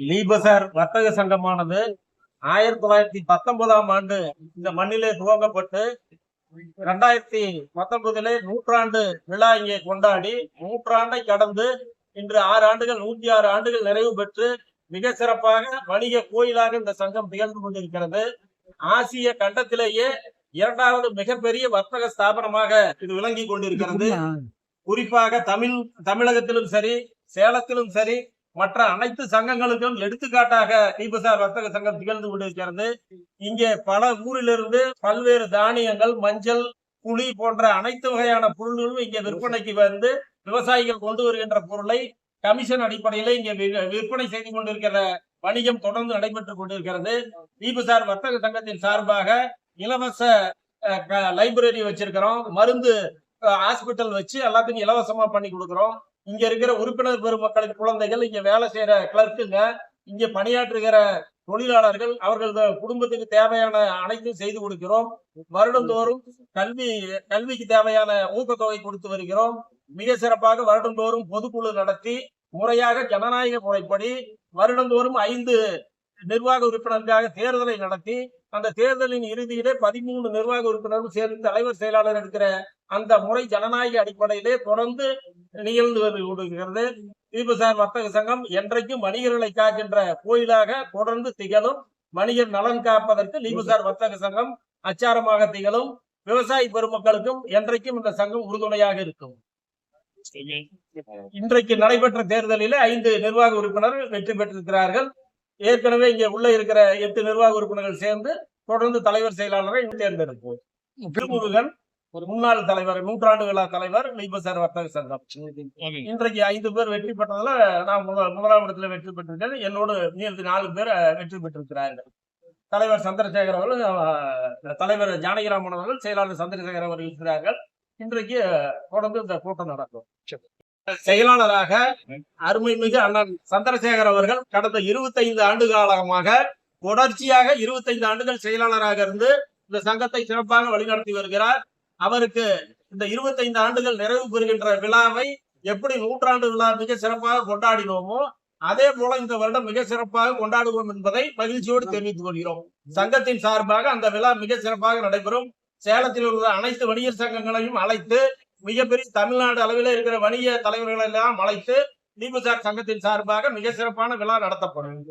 லீபசார் வர்த்தக சங்கமானது ஆயிரத்தி தொள்ளாயிரத்தி பத்தொன்பதாம் ஆண்டு இந்த மண்ணிலே துவங்கப்பட்டு இரண்டாயிரத்தி பத்தொன்பதிலே நூற்றாண்டு விழா இங்கே கொண்டாடி நூற்றாண்டை கடந்து இன்று ஆறு ஆண்டுகள் நூத்தி ஆறு ஆண்டுகள் நிறைவு பெற்று மிக சிறப்பாக வணிக கோயிலாக இந்த சங்கம் திகழ்ந்து கொண்டிருக்கிறது. ஆசிய கண்டத்திலேயே இரண்டாவது மிகப்பெரிய வர்த்தக ஸ்தாபனமாக இது விளங்கி கொண்டிருக்கிறது. குறிப்பாக தமிழ் தமிழகத்திலும் சரி சேலத்திலும் சரி மற்ற அனைத்து சங்கங்களுக்கும் எடுத்துக்காட்டாக தீபசார் வர்த்தக சங்கம் திகழ்ந்து கொண்டிருக்கிறது. இங்கே பல ஊரிலிருந்து பல்வேறு தானியங்கள் மஞ்சள் புளி போன்ற அனைத்து வகையான பொருள்களும் இங்கே விற்பனைக்கு வந்து விவசாயிகள் கொண்டு வருகின்ற பொருளை கமிஷன் அடிப்படையில் இங்கே வி- விற்பனை செய்து கொண்டிருக்கிற வணிகம் தொடர்ந்து நடைபெற்றுக் கொண்டிருக்கிறது. தீபசார் வர்த்தக சங்கத்தின் சார்பாக இலவச லைப்ரரி வச்சிருக்கிறோம். மருந்து ஹாஸ்பிட்டல் வச்சு எல்லாத்துக்கும் இலவசமா பண்ணி கொடுக்குறோம். இங்க இருக்கிற உறுப்பினர் பெருமக்களின் குழந்தைகள் இங்க வேலை செய்யற கிளர்க்குங்க இங்க பணியாற்றுகிற தொழிலாளர்கள் அவர்கள் குடும்பத்துக்கு தேவையான அனைத்தும் செய்து கொடுக்கிறோம். வருடந்தோறும் கல்வி கல்விக்கு தேவையான ஊக்கத்தொகை கொடுத்து வருகிறோம். மிக சிறப்பாக வருடந்தோறும் பொதுக்குழு நடத்தி முறையாக ஜனநாயக முறைப்படி வருடந்தோறும் ஐந்து நிர்வாக உறுப்பினருக்காக தேர்தலை நடத்தி அந்த தேர்தலின் இறுதியிலே பதிமூணு நிர்வாக உறுப்பினர்கள் சேர்ந்து தலைவர் செயலாளர் இருக்கிற அந்த முறை ஜனநாயக அடிப்படையிலே தொடர்ந்து நிகழ்ந்து வருகிறது தீபசார் வர்த்தக சங்கம் என்றைக்கும் வணிகர்களை காக்கின்ற கோயிலாக தொடர்ந்து திகழும். வணிகர் நலன் காப்பதற்கு தீபசார் வர்த்தக சங்கம் அச்சாரமாக திகழும். விவசாய பெருமக்களுக்கும் என்றைக்கும் இந்த சங்கம் உறுதுணையாக இருக்கும். இன்றைக்கு நடைபெற்ற தேர்தலில் ஐந்து நிர்வாக உறுப்பினர்கள் வெற்றி பெற்றிருக்கிறார்கள். ஏற்கனவே இங்க உள்ள இருக்கிற எட்டு நிர்வாக உறுப்பினர்கள் சேர்ந்து தொடர்ந்து தலைவர் செயலாளரை தேர்ந்தெடுப்போம். திருமுருகன் ஒரு முன்னாள் தலைவர் நூற்றாண்டு விழா தலைவர் லிபசர் வர்த்தக சங்கம் இன்றைக்கு ஐந்து பேர் வெற்றி பெற்றதுல நான் முதல் முதலாம் இடத்துல வெற்றி பெற்றிருக்கேன். என்னோடு மீதி நாலு பேர் வெற்றி பெற்றிருக்கிறார்கள். தலைவர் சந்திரசேகர் அவர்கள் தலைவர் ஜானகிராமன் அவர்கள் செயலாளர் சந்திரசேகர் அவர்கள் இருக்கிறார்கள். இன்றைக்கு தொடர்ந்து இந்த கூட்டம் நடக்கும். செயலாளராக அருமைமிகு அண்ணன் சந்திரசேகர் அவர்கள் கடந்த இருபத்தைந்து ஆண்டு காலமாக தொடர்ச்சியாக இருபத்தைந்து ஆண்டுகள் செயலாளராக இருந்து இந்த சங்கத்தை சிறப்பாக வழிநடத்தி வருகிறார். அவருக்கு இந்த இருபத்தைந்து ஆண்டுகள் நிறைவு பெறுகின்ற விழாவை எப்படி நூற்றாண்டு விழா மிக சிறப்பாக கொண்டாடினோமோ அதே போல இந்த வருடம் மிக சிறப்பாக கொண்டாடுவோம் என்பதை மகிழ்ச்சியோடு தெரிவித்துக் கொள்கிறோம். சங்கத்தின் சார்பாக அந்த விழா மிக சிறப்பாக நடைபெறும். சேலத்தில் உள்ள அனைத்து வணிகர் சங்கங்களையும் அழைத்து மிகப்பெரிய தமிழ்நாடு அளவில் இருக்கிற வணிக தலைவர்களை எல்லாம் அழைத்து தீபசார் சங்கத்தின் சார்பாக மிக சிறப்பான விழா நடத்தப்படும்.